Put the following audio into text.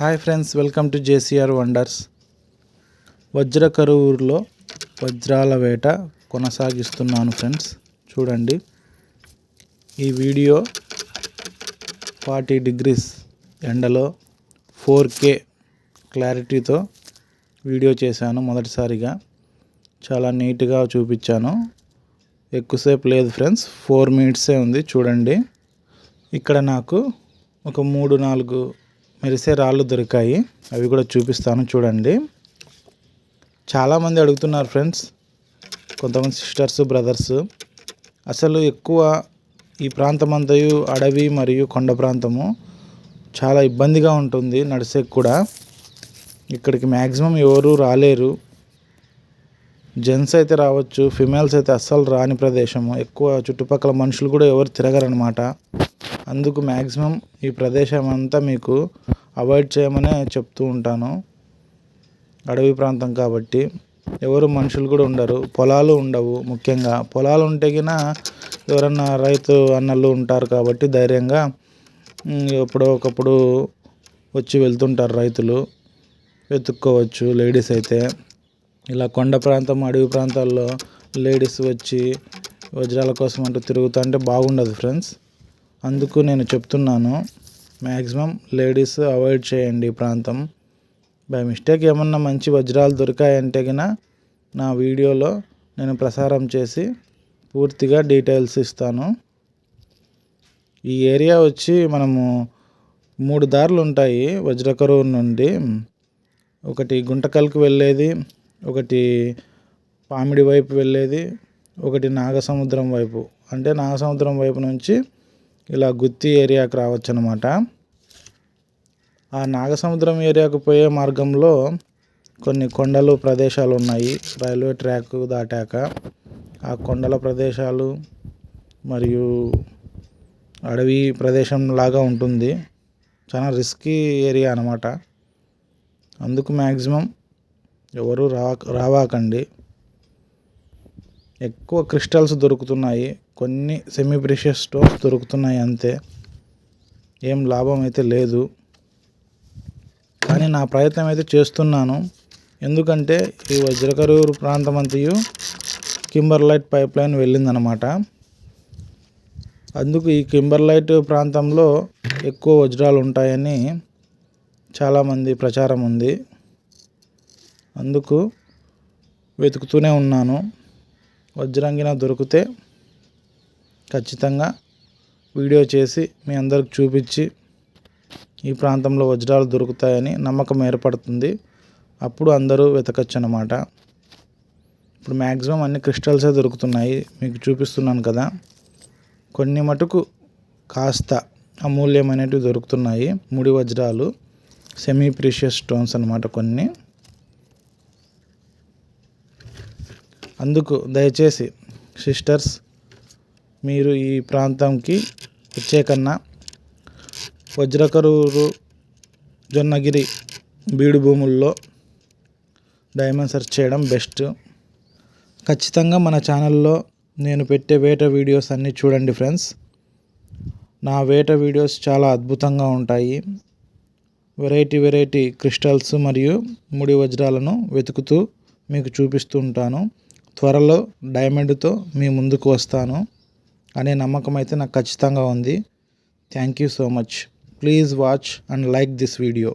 Hi friends welcome to JCR wonders. వజ్ర కరువులో వజ్రాల వేట కొనసాగిస్తున్నాను ఫ్రెండ్స్. చూడండి ఈ వీడియో ఫార్టీ డిగ్రీస్ ఎండలో ఫోర్ కే క్లారిటీతో వీడియో చేశాను మొదటిసారిగా. చాలా నీట్గా చూపించాను. ఎక్కువసేపు లేదు ఫ్రెండ్స్ ఫోర్ మినిట్సే ఉంది చూడండి. ఇక్కడ నాకు ఒక మూడు నాలుగు మెరిసే రాళ్ళు దొరికాయి. అవి కూడా చూపిస్తాను చూడండి. చాలామంది అడుగుతున్నారు ఫ్రెండ్స్. కొంతమంది సిస్టర్స్ బ్రదర్స్. అసలు ఎక్కువ ఈ ప్రాంతం అంతయు అడవి మరియు కొండ ప్రాంతము చాలా ఇబ్బందిగా ఉంటుంది నడిసే కూడా. ఇక్కడికి మ్యాక్సిమం ఎవరు రాలేరు. జెంట్స్ అయితే రావచ్చు ఫిమేల్స్ అయితే అస్సలు రాని ప్రదేశము. ఎక్కువ చుట్టుపక్కల మనుషులు కూడా ఎవరు తిరగరనమాట అందుకు మ్యాక్సిమం ఈ ప్రదేశం అంతా మీకు అవాయిడ్ చేయమనే చెప్తూ ఉంటాను. అడవి ప్రాంతం కాబట్టి ఎవరు మనుషులు కూడా ఉండరు. పొలాలు ఉండవు ముఖ్యంగా. పొలాలు ఉంటే గిన ఎవరన్నా రైతు అన్నలు ఉంటారు కాబట్టి ధైర్యంగా ఎప్పుడో ఒకప్పుడు వచ్చి వెళ్తుంటారు రైతులు. వెతుక్కోవచ్చు లేడీస్ అయితే. ఇలా కొండ ప్రాంతం అడవి ప్రాంతాల్లో లేడీస్ వచ్చి వజ్రాల కోసం అంటూ తిరుగుతుంటే బాగుండదు ఫ్రెండ్స్. అందుకు నేను చెప్తున్నాను. మ్యాక్సిమం లేడీస్ అవాయిడ్ చేయండి ఈ ప్రాంతం. బై మిస్టేక్ ఏమన్నా మంచి వజ్రాలు దొరికాయంటే కనుక నా వీడియోలో నేను ప్రసారం చేసి పూర్తిగా డీటెయిల్స్ ఇస్తాను. ఈ ఏరియా వచ్చి మనము మూడు దారులు ఉంటాయి వజ్రకరువు నుండి. ఒకటి గుంటకల్కి వెళ్ళేది ఒకటి పామిడి వైపు వెళ్ళేది ఒకటి నాగసముద్రం వైపు. అంటే నాగసముద్రం వైపు నుంచి ఇలా గుత్తి ఏరియాకి రావచ్చు అనమాట ఆ నాగసముద్రం ఏరియాకు పోయే మార్గంలో కొన్ని కొండలు ప్రదేశాలు ఉన్నాయి. రైల్వే ట్రాక్ దాటాక ఆ కొండల ప్రదేశాలు మరియు అడవి ప్రదేశం లాగా ఉంటుంది. చాలా రిస్కీ ఏరియా అనమాట అందుకు మ్యాక్సిమం ఎవరు రా రావాకండి. ఎక్కువ క్రిస్టల్స్ దొరుకుతున్నాయి కొన్ని సెమీ ప్రిషియస్ స్టోన్స్ దొరుకుతున్నాయి అంతే. ఏం లాభం అయితే లేదు. కానీ నా ప్రయత్నం అయితే చేస్తున్నాను. ఎందుకంటే ఈ వజ్రకరూరు ప్రాంతం అంతయు కింబర్లైట్ పైప్ లైన్ వెళ్ళిందనమాట. అందుకు ఈ కింబర్లైట్ ప్రాంతంలో ఎక్కువ వజ్రాలు ఉంటాయని చాలామంది ప్రచారం ఉంది. అందుకు వెతుకుతూనే ఉన్నాను. వజ్రంగిన దొరికితే ఖచ్చితంగా వీడియో చేసి మీ అందరికి చూపించి ఈ ప్రాంతంలో వజ్రాలు దొరుకుతాయని నమ్మకం ఏర్పడుతుంది. అప్పుడు అందరూ వెతకచ్చు అనమాట ఇప్పుడు మ్యాక్సిమం అన్ని క్రిస్టల్సే దొరుకుతున్నాయి. మీకు చూపిస్తున్నాను కదా. కొన్ని మటుకు కాస్త అమూల్యమైనవి దొరుకుతున్నాయి. ముడి వజ్రాలు సెమీ ప్రీషియస్ స్టోన్స్ అనమాట కొన్ని. అందుకు దయచేసి సిస్టర్స్ మీరు ఈ ప్రాంతంకి వచ్చే కన్నా వజ్రకరూరు జొన్నగిరి బీడు భూముల్లో డైమండ్ సెర్చ్ చేయడం బెస్ట్. ఖచ్చితంగా మన ఛానల్లో నేను పెట్టే వేట వీడియోస్ అన్నీ చూడండి ఫ్రెండ్స్. నా వేట వీడియోస్ చాలా అద్భుతంగా ఉంటాయి. వెరైటీ వెరైటీ క్రిస్టల్స్ మరియు ముడి వజ్రాలను వెతుకుతూ మీకు చూపిస్తూ ఉంటాను. త్వరలో డైమండ్తో మీ ముందుకు వస్తాను అనే నమ్మకం అయితే నాకు ఖచ్చితంగా ఉంది. Thank you so much please watch and like this video